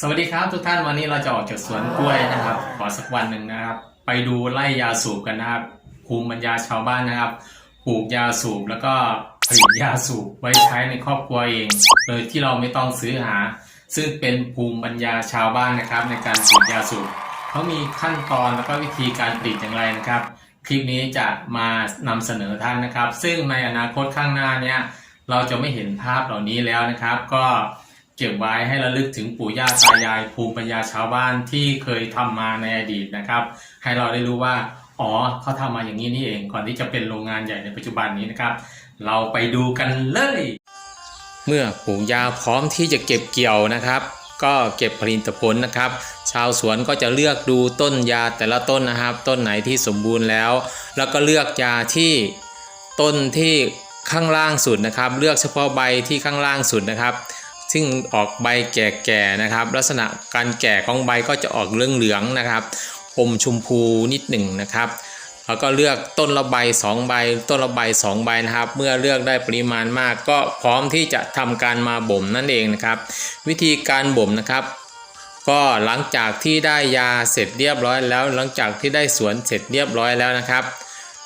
สวัสดีครับทุกท่านวันนี้เราจะออกจากสวนกล้วยนะครับ ขอสักวันหนึ่งนะครับ ไปดูไล่ยาสูบกันนะครับภูมิปัญญาชาวบ้านนะครับปลูกยาสูบแล้วก็ผลิตยาสูบไว้ใช้ในครอบครัวเอง โดยที่เราไม่ต้องซื้อหา ซึ่งเป็นภูมิปัญญาชาวบ้านนะครับ ในการผลิตยาสูบเขามีขั้นตอนแล้วก็วิธีการผลิตอย่างไรนะครับ คลิปนี้จะมานำเสนอท่านนะครับ ซึ่งในอนาคตข้างหน้าเนี่ยเราจะไม่เห็นภาพเหล่านี้แล้วนะครับ ก็ เก็บไว้ให้ระลึกถึงปู่ย่าตายายภูมิปัญญาชาวบ้านที่เคยทำมาในอดีตนะครับ ให้เราได้รู้ว่าอ๋อเขาทำมาอย่างนี้นี่เองก่อนที่จะเป็นโรงงานใหญ่ในปัจจุบันนี้นะครับ เราไปดูกันเลย เมื่อปลูกยาพร้อมที่จะเก็บเกี่ยวนะครับ ก็เก็บผลิตผลนะครับ ชาวสวนก็จะเลือกดูต้นยาแต่ละต้นนะครับ ต้นไหนที่สมบูรณ์แล้ว แล้วก็เลือกยาที่ต้นที่ข้างล่างสุดนะครับ เลือกเฉพาะใบที่ข้างล่างสุดนะครับ ซึ่งออกใบแก่ๆนะครับ ลักษณะการแก่ของใบก็จะออกเหลืองๆนะครับอมชมพูนิดหนึ่งนะครับแล้วก็เลือกต้นละใบ2ใบ ต้นละใบ2ใบนะครับ เมื่อเลือกได้ปริมาณมาก ก็พร้อมที่จะทำการมาบ่มนั่นเองนะครับ วิธีการบ่มนะครับ ก็หลังจากที่ได้ยาเสร็จเรียบร้อยแล้ว หลังจากที่ได้สวนเสร็จเรียบร้อยแล้วนะครับ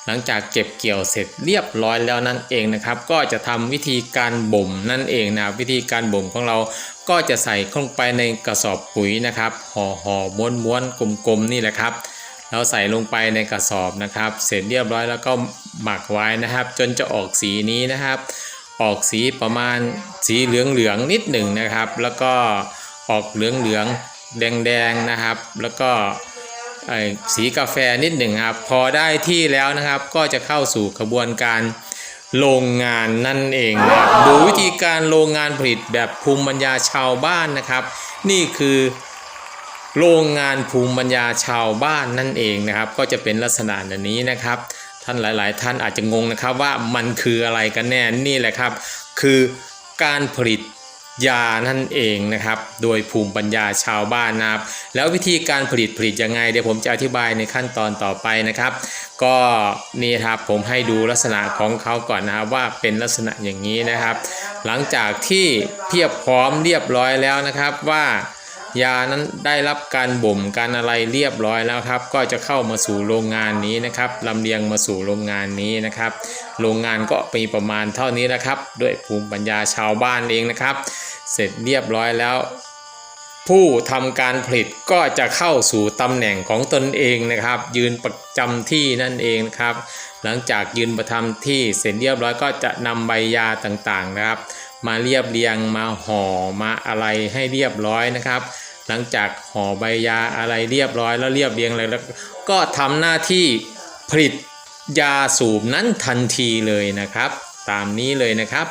หลังจากเก็บเกี่ยวเสร็จเรียบร้อยแล้วนั่นเองนะครับ ก็จะทำวิธีการบ่มนั่นเองนะวิธีการบ่มของเราก็จะใส่ลงไปในกระสอบปุ๋ยนะครับห่อห่อม้วนม้วนกลมๆนี่แหละครับแล้วใส่ลงไปในกระสอบนะครับ เสร็จเรียบร้อยแล้วก็หมักไว้นะครับ จนจะออกสีนี้นะครับ ออกสีประมาณสีเหลืองๆนิดหนึ่งนะครับ แล้วก็ออกเหลืองๆแดงๆนะครับ แล้วก็ สีกาแฟนิดหนึ่งครับ พอได้ที่แล้วนะครับก็จะเข้าสู่กระบวนการโรงงานนั่นเองนะครับดูวิธีการโรงงานผลิตแบบภูมิปัญญาชาวบ้านนะครับ นี่คือโรงงานภูมิปัญญาชาวบ้านนั่นเองนะครับ ก็จะเป็นลักษณะแบบนี้นะครับ ท่านหลาย ๆ ท่านอาจจะงงนะครับว่ามันคืออะไรกันแน่นี่แหละครับ คือการผลิต ยานั่นเองนะครับ โดยภูมิปัญญาชาวบ้านนะครับ แล้ววิธีการผลิตผลิตยังไง เดี๋ยวผมจะอธิบายในขั้นตอนต่อไปนะครับ ก็นี่ครับผมให้ดูลักษณะของเขาก่อนนะครับว่าเป็นลักษณะอย่างนี้นะครับ หลังจากที่เพียบพร้อมเรียบร้อยแล้วนะครับว่า ยานั้นได้รับการบ่มการอะไรเรียบร้อยแล้วครับ ก็จะเข้ามาสู่โรงงานนี้นะครับลำเลียงมาสู่โรงงานนี้นะครับ โรงงานก็มีประมาณเท่านี้นะครับ ด้วยภูมิปัญญาชาวบ้านเองนะครับ เสร็จเรียบร้อยแล้ว ผู้ทำการผลิตก็จะเข้าสู่ตำแหน่งของตนเองนะครับ ยืนประจำที่นั่นเองนะครับ หลังจากยืนประจำที่เสร็จเรียบร้อยก็จะนำใบยาต่างๆนะครับ มาเรียบเรียงมาห่อมาอะไรให้เรียบร้อยนะครับ หลังจากห่อใบยาอะไรเรียบร้อยแล้วเรียบเรียงอะไรแล้วก็ทำหน้าที่ผลิตยาสูบนั้นทันทีเลยนะครับ ตามนี้เลยนะครับ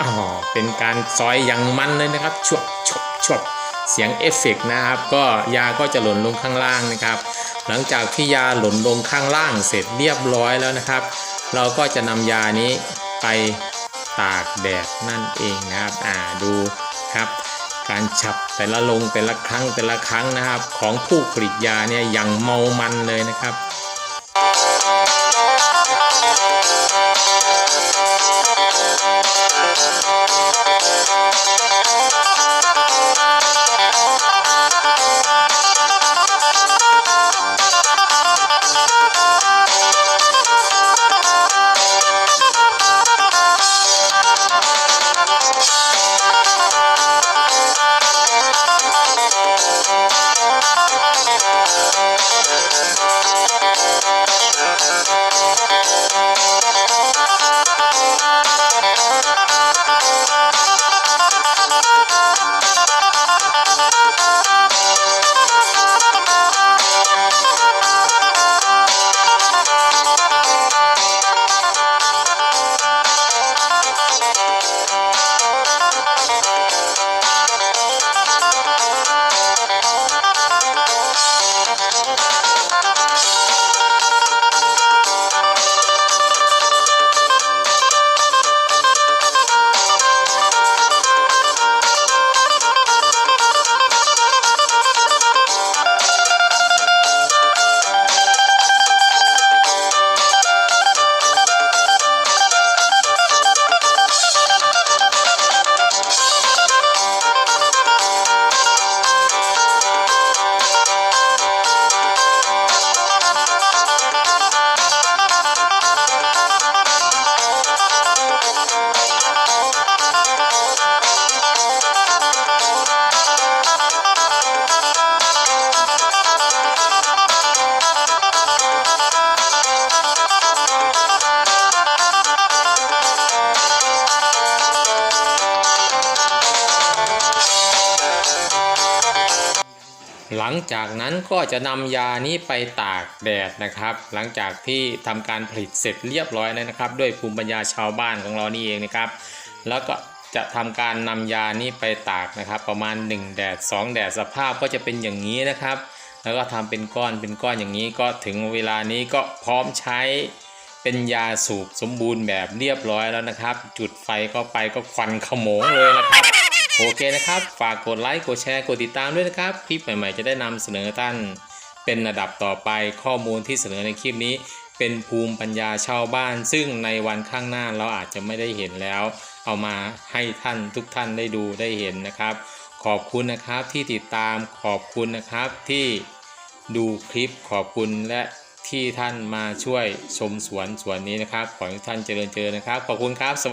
อ๋อเป็นการซอยอย่างมันเลยนะครับชวบชวบ ชวบเสียงเอฟเฟกต์นะครับ ก็ยาก็จะหล่นลงข้างล่างนะครับ หลังจากที่ยาหล่นลงข้างล่างเสร็จเรียบร้อยแล้วนะครับ เราก็จะนำยานี้ไปตากแดดนั่นเองนะครับอ่าดูครับการฉับแต่ละลงแต่ละครั้งแต่ละครั้งนะครับ ของผู้ผลิตยาเนี่ยอย่างเมามันเลยนะครับ หลังจากนั้นก็จะนำยานี้ไปตากแดดนะครับ หลังจากที่ทำการผลิตเสร็จเรียบร้อยแล้วนะครับ ด้วยภูมิปัญญาชาวบ้านของเรานี่เองนะครับ แล้วก็จะทำการนำยานี้ไปตากนะครับ ประมาณ 1 แดด 2 แดดสภาพก็จะเป็นอย่างนี้นะครับ แล้วก็ทำเป็นก้อนเป็นก้อนอย่างนี้ก็ถึงเวลานี้ก็พร้อมใช้เป็นยาสูบสมบูรณ์แบบเรียบร้อยแล้วนะครับ จุดไฟเข้าไปก็ควันขโมงเลยนะครับ โอเคนะครับ ฝากกดไลค์ กดแชร์ กดติดตามด้วยนะครับ คลิปใหม่ ๆ จะได้นำเสนอท่าน เป็นระดับต่อไปข้อมูลที่เสนอในคลิปนี้ เป็นภูมิปัญญาชาวบ้าน ซึ่งในวันข้างหน้าเราอาจจะไม่ได้เห็นแล้ว เอามาให้ท่านทุกท่านได้ดูได้เห็นนะครับ ขอบคุณนะครับที่ติดตาม ขอบคุณนะครับที่ดูคลิป ขอบคุณและที่ท่านมาช่วยชมสวนสวนนี้นะครับ ขอให้ท่านเจริญเจริญนะครับ ขอบคุณครับสวัสดี